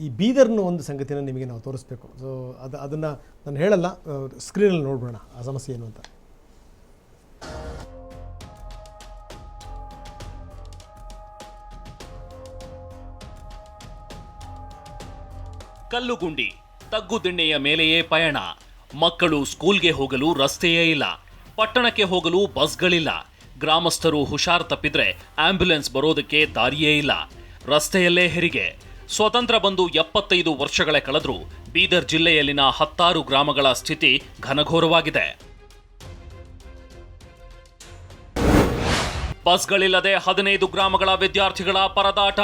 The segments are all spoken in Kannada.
ಈ ಬೀದರ್ನ ಒಂದು ಸಂಗತಿನ ನಿಮಗೆ ನಾವು ತೋರಿಸ್ಬೇಕು. ಸೊ ಅದು, ಅದನ್ನು ನಾನು ಹೇಳಲ್ಲ ಸ್ಕ್ರೀನಲ್ಲಿ ನೋಡ್ಬೋಣ ಆ ಸಮಸ್ಯೆ ಏನು ಅಂತ. ಕಲ್ಲುಗುಂಡಿ ತಗ್ಗುದಿಣ್ಣೆಯ ಮೇಲೆಯೇ ಪಯಣ. ಮಕ್ಕಳು ಸ್ಕೂಲ್ಗೆ ಹೋಗಲು ರಸ್ತೆಯೇ ಇಲ್ಲ. ಪಟ್ಟಣಕ್ಕೆ ಹೋಗಲು ಬಸ್ಗಳಿಲ್ಲ. ಗ್ರಾಮಸ್ಥರು ಹುಷಾರ್ ತಪ್ಪಿದ್ರೆ ಆಂಬ್ಯುಲೆನ್ಸ್ ಬರೋದಕ್ಕೆ ದಾರಿಯೇ ಇಲ್ಲ. ರಸ್ತೆಯಲ್ಲೇ ಹೆರಿಗೆ. ಸ್ವತಂತ್ರ ಬಂದು ಎಪ್ಪತ್ತೈದು ವರ್ಷಗಳೇ ಕಳೆದರೂ ಬೀದರ್ ಜಿಲ್ಲೆಯಲ್ಲಿನ ಹತ್ತಾರು ಗ್ರಾಮಗಳ ಸ್ಥಿತಿ ಘನಘೋರವಾಗಿದೆ. ಬಸ್ಗಳಿಲ್ಲದೆ ಹದಿನೈದು ಗ್ರಾಮಗಳ ವಿದ್ಯಾರ್ಥಿಗಳ ಪರದಾಟ.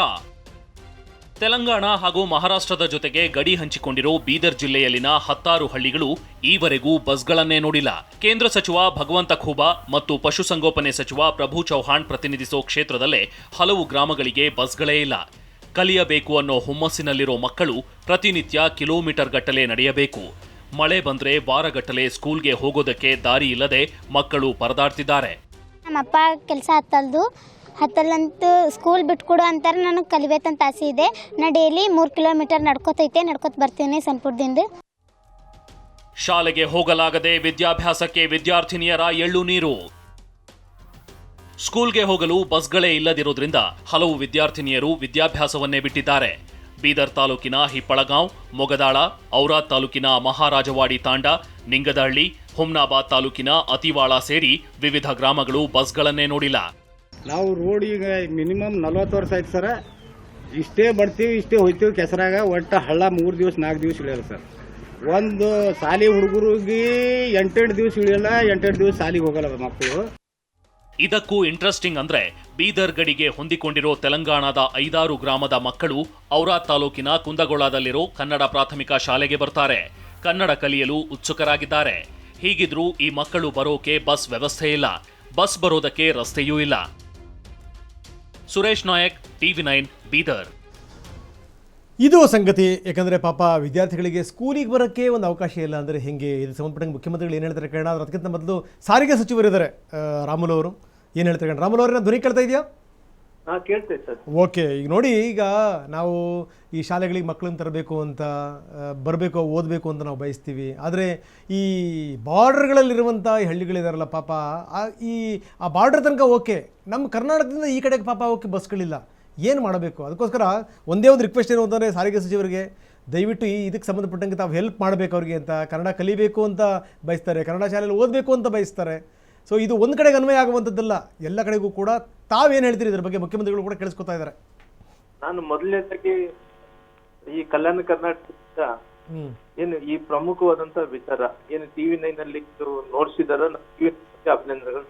ತೆಲಂಗಾಣ ಹಾಗೂ ಮಹಾರಾಷ್ಟ್ರದ ಜೊತೆಗೆ ಗಡಿ ಹಂಚಿಕೊಂಡಿರೋ ಬೀದರ್ ಜಿಲ್ಲೆಯಲ್ಲಿನ ಹತ್ತಾರು ಹಳ್ಳಿಗಳು ಈವರೆಗೂ ಬಸ್ಗಳನ್ನೇ ನೋಡಿಲ್ಲ. ಕೇಂದ್ರ ಸಚಿವ ಭಗವಂತ ಖೂಬಾ ಮತ್ತು ಪಶುಸಂಗೋಪನೆ ಸಚಿವ ಪ್ರಭು ಚೌಹಾಣ್ ಪ್ರತಿನಿಧಿಸೋ ಕ್ಷೇತ್ರದಲ್ಲೇ ಹಲವು ಗ್ರಾಮಗಳಿಗೆ ಬಸ್ಗಳೇ ಇಲ್ಲ. ಕಲಿಯಬೇಕು ಅನ್ನೋ ಹುಮ್ಮಸ್ಸಿನಲ್ಲಿರೋ ಮಕ್ಕಳು ಪ್ರತಿನಿತ್ಯ ಕಿಲೋಮೀಟರ್ ಗಟ್ಟಲೆ ನಡೆಯಬೇಕು. ಮಳೆ ಬಂದ್ರೆ ವಾರಗಟ್ಟಲೆ ಸ್ಕೂಲ್ಗೆ ಹೋಗೋದಕ್ಕೆ ದಾರಿ ಇಲ್ಲದೆ ಮಕ್ಕಳು ಪರದಾಡ್ತಿದ್ದಾರೆ. ನಮ್ಮಪ್ಪ ಕೆಲಸ ಹತ್ತಲ್ದು. ಹತ್ತಲ್ಲಂತೂ ಸ್ಕೂಲ್ ಬಿಟ್ಕೊಡು ಅಂತಾರೆ. ನನಗೆ ಕಲಿಬೇಕಂತ ಆಸೆ ಇದೆ. ನಾ ಡೈಲಿ ಮೂರು ಕಿಲೋಮೀಟರ್ ನಡ್ಕೋತೈತೆ ನಡ್ಕೋತ ಬರ್ತೀನಿ ಸನ್ಪುರದಿಂದ ಶಾಲೆಗೆ ಹೋಗಲಾಗದೆ ವಿದ್ಯಾಭ್ಯಾಸಕ್ಕೆ ವಿದ್ಯಾರ್ಥಿನಿಯರ ಎಳ್ಳು ನೀರು. ಸ್ಕೂಲ್ಗೆ ಹೋಗಲು ಬಸ್ಗಳೇ ಇಲ್ಲದಿರೋದ್ರಿಂದ ಹಲವು ವಿದ್ಯಾರ್ಥಿನಿಯರು ವಿದ್ಯಾಭ್ಯಾಸವನ್ನೇ ಬಿಟ್ಟಿದ್ದಾರೆ. ಬೀದರ್ ತಾಲೂಕಿನ ಹಿಪ್ಪಳಗಾಂವ್, ಮೊಗದಾಳ, ಔರಾದ್ ತಾಲೂಕಿನ ಮಹಾರಾಜವಾಡಿ ತಾಂಡ, ನಿಂಗದಹಳ್ಳಿ, ಹುಮ್ನಾಬಾದ್ ತಾಲೂಕಿನ ಅತಿವಾಳ ಸೇರಿ ವಿವಿಧ ಗ್ರಾಮಗಳು ಬಸ್ಗಳನ್ನೇ ನೋಡಿಲ್ಲ. ನಾವು ರೋಡ್ ಈಗ ಮಿನಿಮಮ್ ನಲ್ವತ್ತು ವರ್ಷ ಆಯ್ತು ಸರ್. ಇಷ್ಟೇ ಬರ್ತೀವಿ, ಇಷ್ಟೇ ಹೋಯ್ತೀವಿ ಕೆಸರಾಗ. ಒಟ್ಟು ಹಳ್ಳ ಮೂರು ದಿವಸ, ನಾಲ್ಕು ದಿವಸ ಇಳಿಯಲ್ಲ ಸರ್. ಒಂದು ಸಾಲಿ ಹುಡುಗರಿಗೆ ಎಂಟೆಂಟು ದಿವಸ ಇಳಿಯಲ್ಲ, ಎಂಟೆಂಟು ದಿವಸ ಸಾಲಿಗೆ ಹೋಗಲ್ಲ ಮಕ್ಕಳು. ಇದಕ್ಕೂ ಇಂಟ್ರೆಸ್ಟಿಂಗ್ ಅಂದ್ರೆ ಬೀದರ್ ಗಡಿಗೆ ಹೊಂದಿಕೊಂಡಿರೋ ತೆಲಂಗಾಣದ ಐದಾರು ಗ್ರಾಮದ ಮಕ್ಕಳು ಔರಾ ತಾಲೂಕಿನ ಕುಂದಗೋಳದಲ್ಲಿರೋ ಕನ್ನಡ ಪ್ರಾಥಮಿಕ ಶಾಲೆಗೆ ಬರ್ತಾರೆ. ಕನ್ನಡ ಕಲಿಯಲು ಉತ್ಸುಕರಾಗಿದ್ದಾರೆ. ಹೀಗಿದ್ರೂ ಈ ಮಕ್ಕಳು ಬರೋಕೆ ಬಸ್ ವ್ಯವಸ್ಥೆ ಇಲ್ಲ. ಬಸ್ ಬರೋದಕ್ಕೆ ರಸ್ತೆಯೂ ಇಲ್ಲ. Suresh Nayak, TV nine, Bidar. ಇದು ಸಂಗತಿ ಯಾಕಂದರೆ ಪಾಪ ವಿದ್ಯಾರ್ಥಿಗಳಿಗೆ ಸ್ಕೂಲಿಗೆ ಬರೋಕ್ಕೆ ಒಂದು ಅವಕಾಶ ಇಲ್ಲ ಅಂದರೆ ಹೇಗೆ? ಇದು ಸಂಬಂಧಪಟ್ಟಂಗೆ ಮುಖ್ಯಮಂತ್ರಿಗಳು ಏನು ಹೇಳ್ತಾರೆ ಕೇಳೋಣ ಅದಕ್ಕಿಂತ ಮೊದಲು ಸಾರಿಗೆ ಸಚಿವರಿದ್ದಾರೆ ಇದ್ದಾರೆ ರಾಮುಲು ಅವರು. ಏನು ಹೇಳ್ತಾರೆ ರಾಮುಲು ಅವರನ್ನ ಧ್ವನಿ ಕೇಳ್ತಾ ಇದೆಯಾ? ಸರ್. ಓಕೆ ಈಗ ನೋಡಿ ಈಗ ನಾವು ಈ ಶಾಲೆಗಳಿಗೆ ಮಕ್ಕಳನ್ನ ತರಬೇಕು ಅಂತ ಬರಬೇಕು ಓದಬೇಕು ಅಂತ ನಾವು ಬಯಸ್ತೀವಿ. ಆದರೆ ಈ ಬಾರ್ಡರ್ಗಳಲ್ಲಿರುವಂಥ ಈ ಹಳ್ಳಿಗಳಿದಾರಲ್ಲ ಪಾಪ ಆ- ಈ ಆ ಬಾರ್ಡರ್ ತನಕ ಓಕೆ. ನಮ್ಮ ಕರ್ನಾಟಕದಿಂದ ಈ ಕಡೆಗೆ ಪಾಪ ಓಕೆ ಬಸ್ಗಳಿಲ್ಲ. ಏನು ಮಾಡಬೇಕು? ಅದಕ್ಕೋಸ್ಕರ ಒಂದೇ ಒಂದು ರಿಕ್ವೆಸ್ಟ್ ಏನು ಅಂತಂದರೆ ಸಾರಿಗೆ ಸಚಿವರಿಗೆ ದಯವಿಟ್ಟು ಈ ಇದಕ್ಕೆ ಸಂಬಂಧಪಟ್ಟಂಗೆ ತಾವು ಹೆಲ್ಪ್ ಮಾಡಬೇಕು ಅವ್ರಿಗೆ ಅಂತ. ಕನ್ನಡ ಕಲಿಬೇಕು ಅಂತ ಬಯಸ್ತಾರೆ. ಕನ್ನಡ ಶಾಲೆಯಲ್ಲಿ ಓದಬೇಕು ಅಂತ ಬಯಸ್ತಾರೆ. ಸೊ ಇದು ಒಂದು ಕಡೆಗೆ ಅನ್ವಯ ಆಗುವಂಥದ್ದಲ್ಲ. ಎಲ್ಲ ಕಡೆಗೂ ಕೂಡ ತಾವೇನು ಹೇಳ್ತೀರಿ ಇದ್ರ ಬಗ್ಗೆ ಮುಖ್ಯಮಂತ್ರಿಗಳು ಕೂಡ ಕೇಳಿಸ್ಕೊತಾ ಇದ್ದಾರೆ. ನಾನು ಮೊದಲನೇದಾಗಿ ಈ ಕಲ್ಯಾಣ ಕರ್ನಾಟಕದ ಏನು ಈ ಪ್ರಮುಖವಾದಂತ ವಿಚಾರ ಏನು ಟಿವಿ ನೈನ್ ಅಲ್ಲಿ ನೋಡ್ಸಿದಾರ ಅಭಿನಂದನೆಗಳು.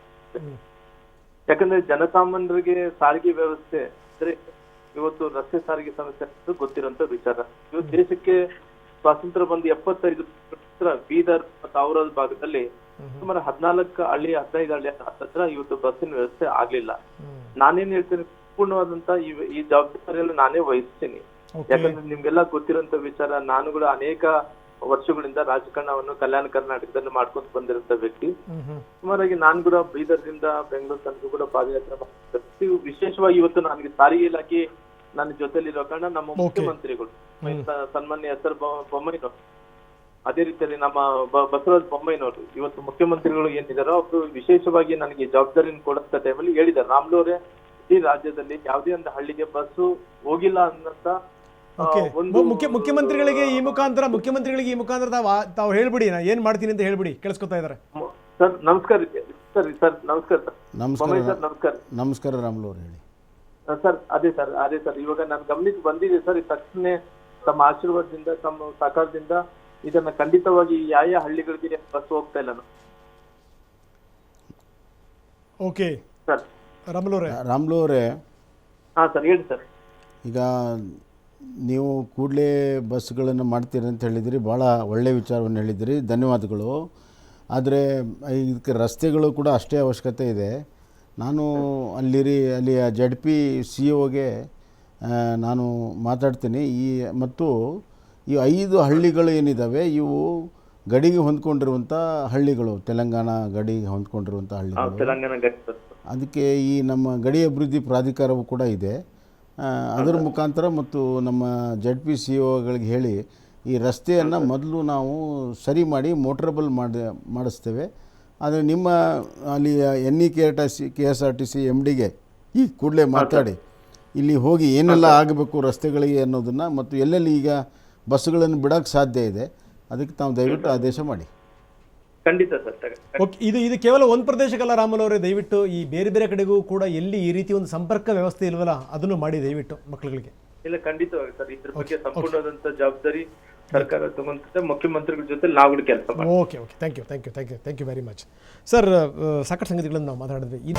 ಯಾಕಂದ್ರೆ ಜನಸಾಮಾನ್ಯರಿಗೆ ಸಾರಿಗೆ ವ್ಯವಸ್ಥೆ ಅಂದ್ರೆ ಇವತ್ತು ರಸ್ತೆ ಸಾರಿಗೆ ಸಮಸ್ಯೆ ಅನ್ನೋದು ಗೊತ್ತಿರೋಂತ ವಿಚಾರ. ಇವತ್ತು ದೇಶಕ್ಕೆ ಸ್ವಾತಂತ್ರ್ಯ ಬಂದು ಎಪ್ಪತ್ತೈದು ಬೀದರ್ ಮತ್ತು ಔರಾದ್ ಭಾಗದಲ್ಲಿ ಸುಮಾರು ಹದಿನಾಲ್ಕು ಹಳ್ಳಿ ಹದಿನೈದು ಹಳ್ಳಿ ಹತ್ರ ಇವತ್ತು ಬಸ್ಸಿನ ವ್ಯವಸ್ಥೆ ಆಗ್ಲಿಲ್ಲ. ನಾನೇನ್ ಹೇಳ್ತೇನೆ ಪೂರ್ಣವಾದಂತ ಈ ಈ ಜವಾಬ್ದಾರಿಯನ್ನು ನಾನೇ ವಹಿಸ್ತೇನೆ. ಯಾಕಂದ್ರೆ ನಿಮ್ಗೆಲ್ಲ ಗೊತ್ತಿರೋಂತ ವಿಚಾರ ನಾನು ಕೂಡ ಅನೇಕ ವರ್ಷಗಳಿಂದ ರಾಜಕಾರಣವನ್ನು ಕಲ್ಯಾಣ ಕರ್ನಾಟಕದಲ್ಲಿ ಮಾಡ್ಕೊಂಡು ಬಂದಿರುವಂತ ವ್ಯಕ್ತಿ. ಸುಮಾರಾಗಿ ನಾನ್ ಕೂಡ ಬೀದರ್ದಿಂದ ಬೆಂಗಳೂರು ತನಕ ಕೂಡ ಪಾದಯಾತ್ರೆ ಮಾಡಿ ವಿಶೇಷವಾಗಿ ಇವತ್ತು ನನಗೆ ಸಾರಿಗೆ ಇಲಾಖೆ ನನ್ನ ಜೊತೆಲಿರೋ ಕಾರಣ ನಮ್ಮ ಮುಖ್ಯಮಂತ್ರಿಗಳು ಸನ್ಮಾನ್ಯ ಎಸ್ ಆರ್ ಬೊಮ್ಮಾಯಿನವರು. ಅದೇ ರೀತಿಯಲ್ಲಿ ನಮ್ಮ ಬಸವರಾಜ್ ಬೊಮ್ಮಾಯಿನವರು. ಇವತ್ತು ಮುಖ್ಯಮಂತ್ರಿಗಳು ಏನಿದಾರೋ ಅವರು ವಿಶೇಷವಾಗಿ ನನಗೆ ಜವಾಬ್ದಾರಿನ ಕೊಡಂತ ಟೈಮಲ್ಲಿ ಹೇಳಿದ್ದಾರೆ. ರಾಮ್ಲೋರೆ ಈ ರಾಜ್ಯದಲ್ಲಿ ಯಾವುದೇ ಒಂದು ಹಳ್ಳಿಗೆ ಬಸ್ಸು ಹೋಗಿಲ್ಲ ಅನ್ನಂತ ಮುಖ್ಯಮಂತ್ರಿಗಳಿಗೆ ಈ ಮುಖಾಂತರ ಮುಖ್ಯಮಂತ್ರಿಗಳಿಗೆ ಈ ಮುಖಾಂತರ ತಾವು ತಾವು ಹೇಳ್ಬಿಡಿ ನಾ ಏನ್ ಮಾಡ್ತೀನಿ ಅಂತ ಹೇಳ್ಬಿಡಿ ಕೇಳಿಸ್ಕೊತಾ ಇದಾರೆ ಸರ್ ನಮಸ್ಕಾರ. ಸರ್ ಸರ್ ನಮಸ್ಕಾರ ಸರ್. ನಮಸ್ಕಾರ ಸರ್ ನಮಸ್ಕಾರ. ನಮಸ್ಕಾರ ರಾಮ್ಲು ಅವ್ರು ಹೇಳಿ ಸರ್ ಅದೇ ಸರ್ ಅದೇ ಸರ್. ಇವಾಗ ನನ್ನ ಗಮನಕ್ಕೆ ಬಂದಿದೆ ಸರ್ ಈ ತಕ್ಷಣ ತಮ್ಮ ಆಶೀರ್ವಾದದಿಂದ ತಮ್ಮ ಸಹಕಾರದಿಂದ ಇದನ್ನ ಖಂಡಿತವಾಗಿ ಯಾವ ಯಾವ ಹಳ್ಳಿಗಳಿಗೆ ಬಸ್ ಹೋಗ್ತಾ ಇಲ್ಲ ನಾನು. ಓಕೆ. ಸರ್. ರಾಮುಲು ಅವರೇ ರಾಮುಲು ಅವರೇ ಹಾ ಸರ್ ಹೇಳಿ ಸರ್. ಈಗ ನೀವು ಕೂಡಲೇ ಬಸ್ಗಳನ್ನು ಮಾಡ್ತೀರಿ ಅಂತ ಹೇಳಿದಿರಿ ಭಾಳ ಒಳ್ಳೆಯ ವಿಚಾರವನ್ನು ಹೇಳಿದಿರಿ ಧನ್ಯವಾದಗಳು. ಆದರೆ ಇದಕ್ಕೆ ರಸ್ತೆಗಳು ಕೂಡ ಅಷ್ಟೇ ಅವಶ್ಯಕತೆ ಇದೆ. ನಾನು ಅಲ್ಲಿರಿ ಅಲ್ಲಿಯ ಜಡ್ ಪಿ ಸಿ ಒಗೆ ನಾನು ಮಾತಾಡ್ತೀನಿ. ಈ ಮತ್ತು ಈ ಐದು ಹಳ್ಳಿಗಳು ಏನಿದ್ದಾವೆ ಇವು ಗಡಿಗೆ ಹೊಂದ್ಕೊಂಡಿರುವಂಥ ಹಳ್ಳಿಗಳು ತೆಲಂಗಾಣ ಗಡಿಗೆ ಹೊಂದ್ಕೊಂಡಿರುವಂಥ ಹಳ್ಳಿಗಳು. ಅದಕ್ಕೆ ಈ ನಮ್ಮ ಗಡಿ ಅಭಿವೃದ್ಧಿ ಪ್ರಾಧಿಕಾರವು ಕೂಡ ಇದೆ. ಅದರ ಮುಖಾಂತರ ಮತ್ತು ನಮ್ಮ ಜಡ್ ಪಿ ಸಿ ಒಗಳಿಗೆ ಹೇಳಿ ಈ ರಸ್ತೆಯನ್ನು ಮೊದಲು ನಾವು ಸರಿ ಮಾಡಿ ಮೋಟ್ರಬಲ್ ಮಾಡಿ ಮಾಡಿಸ್ತೇವೆ. ಆದರೆ ನಿಮ್ಮ ಅಲ್ಲಿ N E K R T C K S R T C M ಡಿಗೆ ಈ ಕೂಡಲೇ ಮಾತಾಡಿ ಇಲ್ಲಿ ಹೋಗಿ ಏನೆಲ್ಲ ಆಗಬೇಕು ರಸ್ತೆಗಳಿಗೆ ಅನ್ನೋದನ್ನು ಮತ್ತು ಎಲ್ಲೆಲ್ಲಿ ಈಗ ಬಸ್ಸುಗಳನ್ನು ಬಿಡೋಕ್ಕೆ ಸಾಧ್ಯ ಇದೆ ಅದಕ್ಕೆ ತಾವು ದಯವಿಟ್ಟು ಆದೇಶ ಮಾಡಿ. ಖಂಡಿತ ಸರ್ ಓಕೆ ಇದು ಇದು ಕೇವಲ ಒಂದು ಪ್ರದೇಶಕ್ಕಲ್ಲ ರಾಮಲ್ ಅವರೇ ದಯವಿಟ್ಟು ಈ ಬೇರೆ ಬೇರೆ ಕಡೆಗೂ ಕೂಡ ಎಲ್ಲಿ ಈ ರೀತಿ ಒಂದು ಸಂಪರ್ಕ ವ್ಯವಸ್ಥೆ ಇಲ್ವಲ್ಲ ಅದನ್ನು ಮಾಡಿ ದಯವಿಟ್ಟು ಮಕ್ಕಳುಗಳಿಗೆ ಇಲ್ಲ ಖಂಡಿತವಾಗಿ ಸರ್ ಇದ್ರ ಬಗ್ಗೆ ಸಂಪೂರ್ಣವಾದಂತ ಜವಾಬ್ದಾರಿ ಸರ್ಕಾರ ತಗೊಂಡಿದೆ ಮುಖ್ಯಮಂತ್ರಿಗಳ ಜೊತೆ ನಾವುಗಳು ಕೆಲಸ okay okay. Thank you thank you thank you thank you very much sir ಸಾಕಷ್ಟು ಸಂಗತಿಗಳನ್ನು ನಾವು ಮಾತಾಡಿದ್ವಿ.